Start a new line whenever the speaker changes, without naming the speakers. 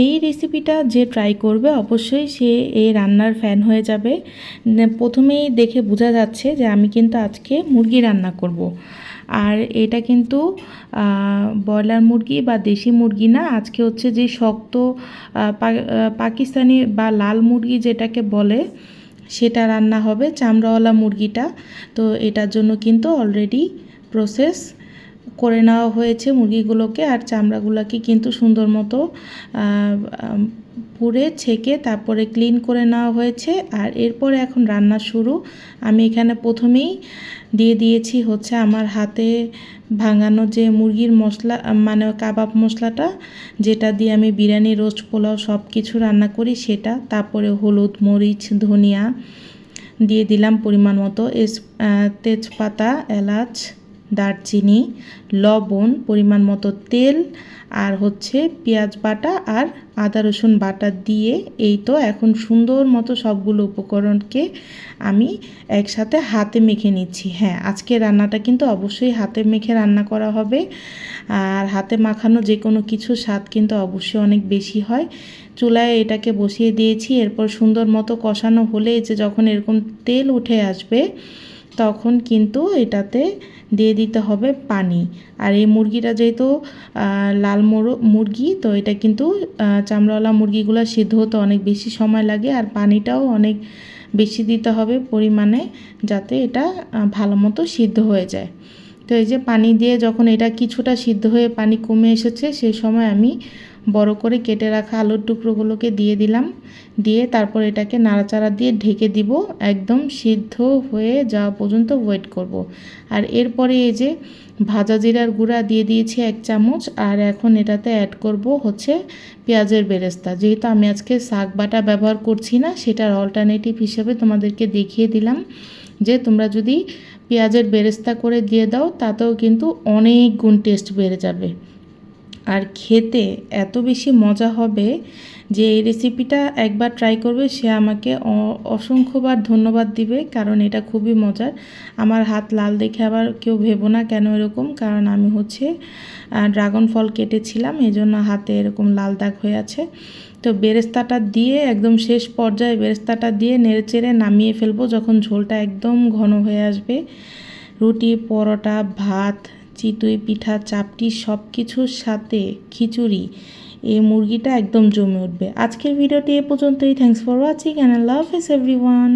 এই রেসিপিটা যে ট্রাই করবে, অবশ্যই সে এই রান্নার ফ্যান হয়ে যাবে প্রথমেই দেখে বোঝা যাচ্ছে যে আমি কিন্তু আজকে মুরগি রান্না করব। আর এটা কিন্তু ব্রয়লার মুরগি বা দেশি মুরগি না, আজকে হচ্ছে যে শক্ত পাকিস্তানি বা লাল মুরগি যেটাকে বলে, সেটা রান্না হবে, চামড়াওয়ালা মুরগিটা তো এটার জন্য কিন্তু অলরেডি প্রসেস করে নেওয়া হয়েছে মুরগিগুলোকে আর চামড়াগুলোকে কিন্তু সুন্দর মতো পুড়ে ছেঁকে তারপরে ক্লিন করে নেওয়া হয়েছে। আর এরপরে এখন রান্না শুরু। আমি এখানে প্রথমেই দিয়ে দিয়েছি হচ্ছে আমার হাতে ভাঙানো যে মুরগির মশলা মানে কাবাব মশলাটা, যেটা দিয়ে আমি বিরিয়ানি, রোস্ট, পোলাও সব কিছু রান্না করি, সেটা, তারপরে হলুদ, মরিচ, ধনিয়া দিয়ে দিলাম পরিমাণ মতো। তেজপাতা, এলাচ দারচিনি, লবণ, পরিমাণ মতো তেল আর হচ্ছে পেঁয়াজ বাটা আর আদা রসুন বাটা দিয়ে এই তো এখন সুন্দর মতো সবগুলো উপকরণকে আমি একসাথে হাতে মেখে নিচ্ছি। হ্যাঁ আজকে রান্নাটা কিন্তু অবশ্যই হাতে মেখে রান্না করা হবে আর হাতে মাখানো যে কোনো কিছু স্বাদ কিন্তু অবশ্যই অনেক বেশি হয়। চুলায় এটাকে বসিয়ে দিয়েছি, এরপর সুন্দর মতো কষানো হলে যে যখন এরকম তেল উঠে আসবে তখন কিন্তু এটাতে দিয়ে দিতে হবে পানি। আর এই মুরগিটা যেহেতু লাল মোরো, মুরগি, তো এটা কিন্তু চামড়াওয়ালা মুরগিগুলো সিদ্ধ হতে অনেক বেশি সময় লাগে আর পানিটাও অনেক বেশি দিতে হবে পরিমাণে যাতে এটা ভালো মতো সিদ্ধ হয়ে যায়। তো এই যে পানি দিয়ে যখন এটা কিছুটা সিদ্ধ হয়ে পানি কমে এসেছে সেই সময় আমি বড় করে কেটে রাখা আলুর টুকরোগুলোকে দিয়ে দিলাম। দিয়ে তারপর এটাকে নাড়াচাড়া দিয়ে ঢেকে দিব। একদম সিদ্ধ হয়ে যাওয়া পর্যন্ত ওয়েট করব। আর এরপরে এই যে ভাজা জিরার গুঁড়া দিয়ে দিয়েছি এক চামচ। আর এখন এটাতে অ্যাড করব হচ্ছে পেঁয়াজের বেরেস্তা। যেহেতু আমি আজকে শাক বাটা ব্যবহার করছি না, সেটার অল্টারনেটিভ হিসেবে তোমাদেরকে দেখিয়ে দিলাম যে তোমরা যদি পেঁয়াজের বেরেস্তা করে দিয়ে দাও, তাতেও কিন্তু অনেক গুণ টেস্ট বেড়ে যাবে। আর খেতে এত বেশি মজা হবে যে এই রেসিপিটা একবার ট্রাই করবে, সে আমাকে অসংখ্যবার ধন্যবাদ দিবে, কারণ এটা খুবই মজার। আমার হাত লাল দেখে আবার কেউ ভেবো না কেন এরকম, কারণ আমি হচ্ছে ড্রাগন ফল কেটেছিলাম এই জন্য হাতে এরকম লাল দাগ হয়ে আছে। তো বেরেস্তাটা দিয়ে একদম শেষ পর্যায়ে বেরেস্তাটা দিয়ে নেড়েচেড়ে নামিয়ে ফেলব, যখন ঝোলটা একদম ঘন হয়ে আসবে। রুটি, পরোটা, ভাত চিতই পিঠা, চাপটি সব কিছুর সাথে খিচুড়ি, এই মুরগিটা একদম জমে উঠবে। আজকের ভিডিওটি এ পর্যন্তই। থ্যাংকস ফর ওয়াচিং অ্যান্ড আল্লাহ এভরি এভরিওয়ান